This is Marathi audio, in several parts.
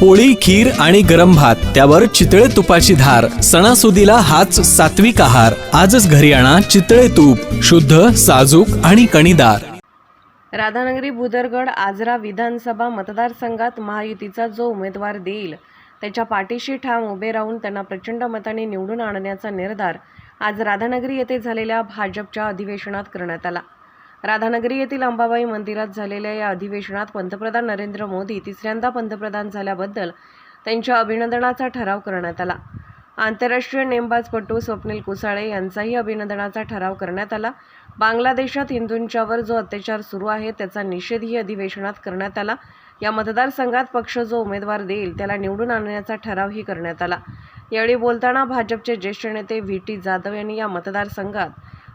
पोळी खीर आणि गरम भात त्यावर चितळे तुपाची धार सणासुदीला हाच सात्विक आहार. आजच घरी आणा चितळे तूप शुद्ध साजूक आणि कणीदार. राधानगरी भुदरगड आजरा विधानसभा मतदारसंघात महायुतीचा जो उमेदवार देईल त्याच्या पाठीशी ठाम उभे राहून त्यांना प्रचंड मताने निवडून आणण्याचा निर्धार आज राधानगरी येथे झालेल्या भाजपच्या अधिवेशनात करण्यात आला. राधानगरी येथील अंबाबाई मंदिरात झालेल्या या अधिवेशनात पंतप्रधान नरेंद्र मोदी तिसऱ्यांदा पंतप्रधान झाल्याबद्दल त्यांच्या अभिनंदनाचा ठराव करण्यात आला. आंतरराष्ट्रीय नेमबाजपटू स्वप्नील कुसाळे यांचाही अभिनंदनाचा ठराव करण्यात आला. बांगलादेशात हिंदूंच्यावर जो अत्याचार सुरू आहे त्याचा निषेधही अधिवेशनात करण्यात आला. या मतदारसंघात पक्ष जो उमेदवार देईल त्याला निवडून आणण्याचा ठरावही करण्यात आला. यावेळी बोलताना भाजपचे ज्येष्ठ नेते व्ही. टी. जाधव यांनी या मतदारसंघात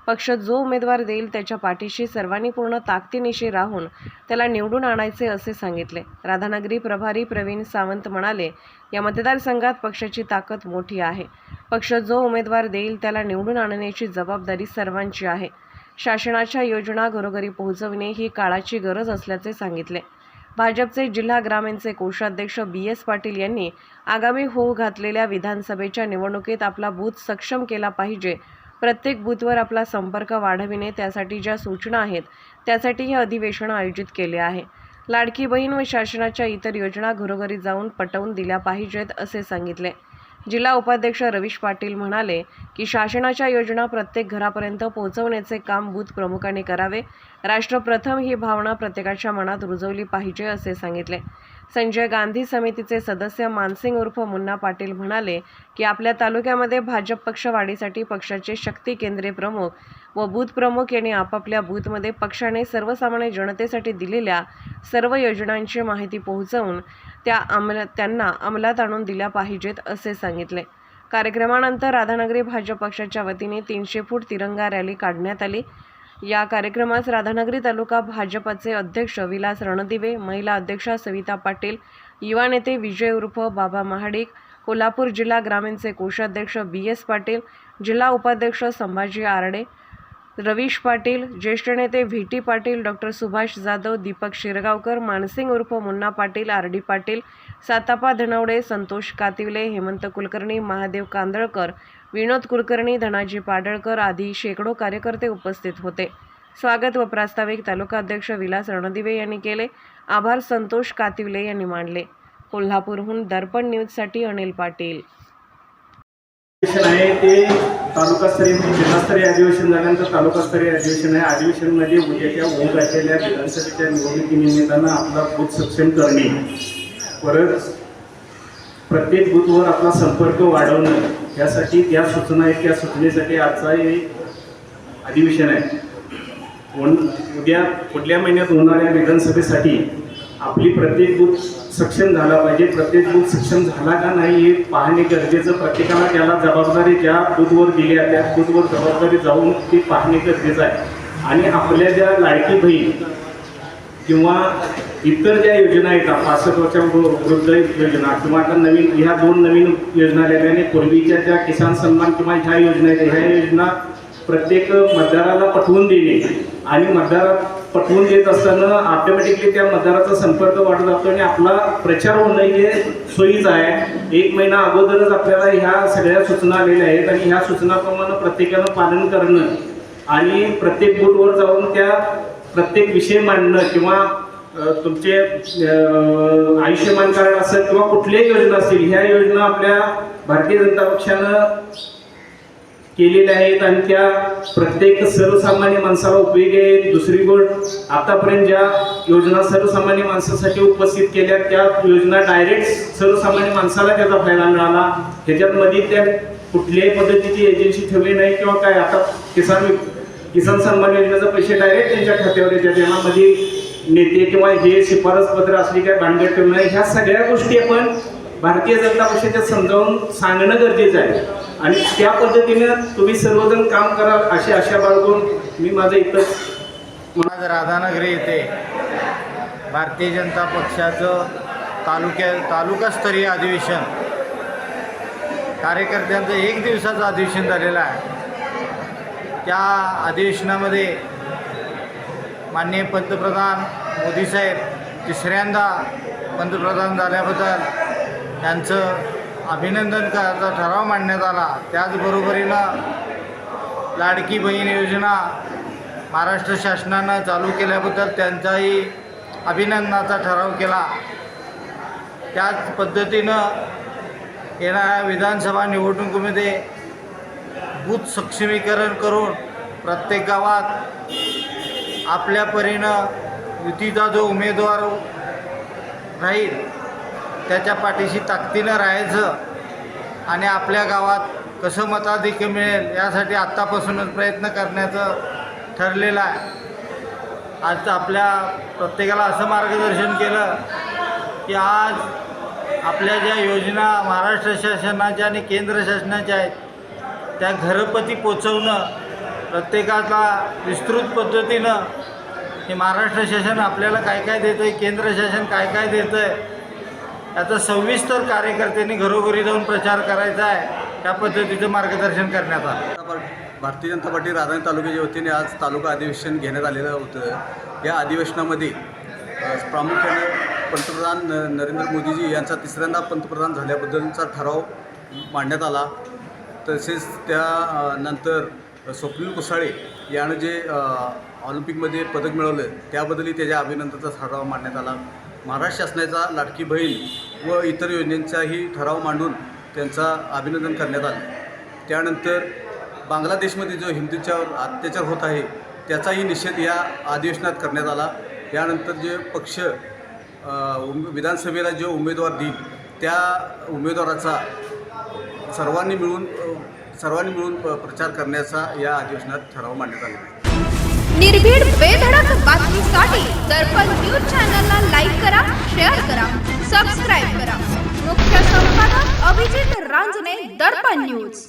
पक्ष जो उमेदवार देईल त्याच्या पाठीशी सर्वांनी पूर्ण ताकदीनिशी राहून त्याला निवडून आणायचे असे सांगितले. राधानगरी प्रभारी प्रवीण सावंत म्हणाले या मतदारसंघात पक्षाची ताकद मोठी आहे. पक्ष जो उमेदवार देईल त्याला निवडून आणण्याची जबाबदारी सर्वांची आहे. शासनाच्या योजना घरोघरी पोहोचविणे ही काळाची गरज असल्याचे सांगितले. भाजपचे जिल्हा ग्रामीणचे कोषाध्यक्ष बी एस पाटील यांनी आगामी होऊ घातलेल्या विधानसभेच्या निवडणुकीत आपला बूथ सक्षम केला पाहिजे प्रत्येक बूथवर आपला संपर्क वाढविणे त्यासाठी ज्या सूचना आहेत त्यासाठी हे अधिवेशन आयोजित केले आहे. लाडकी बहीण व शासनाच्या इतर योजना घरोघरी जाऊन पटवून दिल्या पाहिजेत असे सांगितले. जिल्हा उपाध्यक्ष रवीश पाटील म्हणाले की शासनाच्या योजना प्रत्येक घरापर्यंत पोहोचवण्याचे काम बूथ प्रमुखांनी करावे. राष्ट्र प्रथम ही भावना प्रत्येकाच्या मनात रुजवली पाहिजे असे सांगितले. संजय गांधी समितीचे सदस्य मानसिंग उर्फ मुन्ना पाटील म्हणाले की आपल्या तालुक्यामध्ये भाजप पक्ष वाढीसाठी पक्षाचे शक्ती केंद्रे प्रमुख व बूथ प्रमुख यांनी आपापल्या बूथमध्ये पक्षाने सर्वसामान्य जनतेसाठी दिलेल्या सर्व योजनांची माहिती पोहोचवून त्या अंमल त्यांना अंमलात आणून दिल्या पाहिजेत असे सांगितले. कार्यक्रमानंतर राधानगरी भाजप पक्षाच्या वतीने तीनशे फूट तिरंगा रॅली काढण्यात आली. या कार्यक्रमास राधानगरी तालुका भाजपचे अध्यक्ष विलास रणदिवे महिला अध्यक्षा सविता पाटील युवा नेते विजय उर्फ बाबा महाडिक कोल्हापूर जिल्हा ग्रामीणचे कोषाध्यक्ष बी एस पाटील जिल्हा उपाध्यक्ष संभाजी आरडे रवीश पाटील ज्येष्ठ नेते V T Patil doctor Subhash Jadhav Deepak Shirgaonkar Mansing उर्फ मुन्ना पाटील आर डी पाटील सातापा धनवडे संतोष कातिवले हेमंत कुलकर्णी महादेव कांदळकर विनोद कुलकर्णी धनाजी पाडळकर आदी शेकडो कार्यकर्ते उपस्थित होते. स्वागत व प्रास्ताविक तालुका अध्यक्ष विलास रणदिवे यांनी केले. आभार संतोष कातिवले यांनी मानले कोल्हापूरहून दर्पण न्यूजसाठी अनिल पाटील. आहे ते तालुकास्तरीय जिल्हास्तरीय अधिवेशन झाल्यानंतर तालुकास्तरीय अधिवेशन आहे. अधिवेशनमध्ये उद्याच्या होत असलेल्या विधानसभेच्या निवडणुकीनिमित्तानं आपला बूथ सक्षम करणे. परत प्रत्येक बूथवर आपला संपर्क वाढवणं. त्यासाठी त्या सूचना आहेत त्या सूचनेसाठी आजचा हे अधिवेशन आहे. कोण उद्या पुढल्या महिन्यात होणाऱ्या विधानसभेसाठी आपली प्रत्येक बूथ सक्षम झाला पाहिजे. प्रत्येक बूथ सक्षम झाला का नाही हे पाहणे गरजेचं. प्रत्येकाला त्याला जबाबदारी ज्या बूथवर दिल्या त्या बूथवर जबाबदारी जाऊन ती पाहणे गरजेचं आहे. आणि आपल्या ज्या लाडकी बहीण किंवा इतर ज्या योजना आहेत पासष्ट वर्षा वृद्ध योजना किंवा आता नवीन ह्या दोन नवीन योजना आलेल्या पूर्वीच्या ज्या किसान सन्मान किंवा ह्या योजना आहेत ह्या योजना प्रत्येक मतदाराला पटवून देणे आणि मतदार पटवून देत असताना ऑटोमॅटिकली त्या मतदाराचा संपर्क वाढत जातो आणि आपला प्रचार होणं हे सोयीचं आहे. एक महिना अगोदरच आपल्याला ह्या सगळ्या सूचना आलेल्या आहेत आणि ह्या सूचनाप्रमाणे प्रत्येकानं पालन करणं आणि प्रत्येक बूथवर जाऊन त्या प्रत्येक विषय मांडणं किंवा तुमचे आयुष्यमान कार्ड असेल किंवा कुठल्याही योजना असतील ह्या योजना आपल्या भारतीय जनता पक्षानं केलेल्या आहेत आणि त्या प्रत्येक सर्वसामान्य माणसाला उपयोगी आहेत. दुसरी गोष्ट आतापर्यंत ज्या योजना सर्वसामान्य माणसासाठी उपस्थित केल्या त्या योजना डायरेक्ट सर्वसामान्य माणसाला त्याचा फायदा मिळाला. ह्याच्यामध्ये त्या कुठल्याही पद्धतीची एजन्सी ठेवली नाही किंवा काय आता किसान किसान सन्मान योजनेचे पैसे डायरेक्ट त्यांच्या खात्यावर येतात. यामध्ये नेते किंवा हे शिफारस पत्र असली काय भांडगड ठेवणं ह्या सगळ्या गोष्टी आपण भारतीय जनता पक्षाच्या समजावून सांगणं गरजेचं आहे. आणि त्या पद्धतीनं तुम्ही सर्वजण काम कराल अशी आशा बाळगून मी माझं इथं आज राधानगरी येथे भारतीय जनता पक्षाचं तालुक्या तालुकास्तरीय अधिवेशन. कार्यकर्त्यांचं एक दिवसाचं अधिवेशन झालेलं आहे. त्या अधिवेशनामध्ये माननीय पंतप्रधान मोदी साहेब तिसऱ्यांदा पंतप्रधान झाल्याबद्दल त्यांचं अभिनंदन करायचा ठराव मांडण्यात आला. त्याचबरोबरीनं लाडकी बहीण योजना महाराष्ट्र शासनानं चालू केल्याबद्दल त्यांचाही अभिनंदनाचा ठराव केला. त्याच पद्धतीनं येणाऱ्या विधानसभा निवडणुकीमध्ये बूथ सक्षमीकरण करून प्रत्येक गावात आपल्या परीनं युतीचा जो उमेदवार राहील त्याच्या पाठीशी ताकदीनं राहायचं आणि आपल्या गावात कसं मताधिक्य मिळेल यासाठी आत्तापासूनच प्रयत्न करण्याचं ठरलेलं आहे. आज आपल्या प्रत्येकाला असं मार्गदर्शन केलं की आज आपल्या ज्या योजना महाराष्ट्र शासनाच्या आणि केंद्र शासनाच्या आहेत त्या घरपती पोचवणं प्रत्येकाला विस्तृत पद्धतीनं हे महाराष्ट्र शासन आपल्याला काय काय देतं आहे केंद्र शासन काय काय देतं आहे याचा सविस्तर कार्यकर्त्यांनी घरोघरी जाऊन प्रचार करायचा आहे त्या पद्धतीचं मार्गदर्शन करण्यात आलं. भारतीय जनता पार्टी राजधानी तालुक्याच्या वतीने आज तालुका अधिवेशन घेण्यात आलेलं होतं. या अधिवेशनामध्ये प्रामुख्याने पंतप्रधान न नरेंद्र मोदीजी यांचा तिसऱ्यांदा पंतप्रधान झाल्याबद्दलचा ठराव मांडण्यात आला. तसेच त्या नंतर स्वप्नील कुसाळे यानं जे ऑलिम्पिकमध्ये पदक मिळवलं त्याबद्दलही त्याच्या अभिनंदनाचा ठराव मांडण्यात आला. महाराष्ट्र शासनाचा लाडकी बहीण व इतर योजनांचाही ठराव मांडून त्यांचा अभिनंदन करण्यात आलं. त्यानंतर बांगलादेशमध्ये जो हिंदूंच्यावर अत्याचार होत आहे त्याचाही निषेध या अधिवेशनात करण्यात आला. यानंतर जे पक्ष विधानसभेला जो उमेदवार देईल त्या उमेदवाराचा सर्वांनी मिळून सर्वांनी मिळून प्रचार करण्याचा या अधिवेशनात ठराव मांडण्यात आला आहे. निर्भीड बेधडक बातमीसाठी दर्पण न्यूज चॅनलला लाईक करा शेअर करा सबस्क्राईब करा. मुख्य संपादक अभिजित रांजणे दर्पण न्यूज.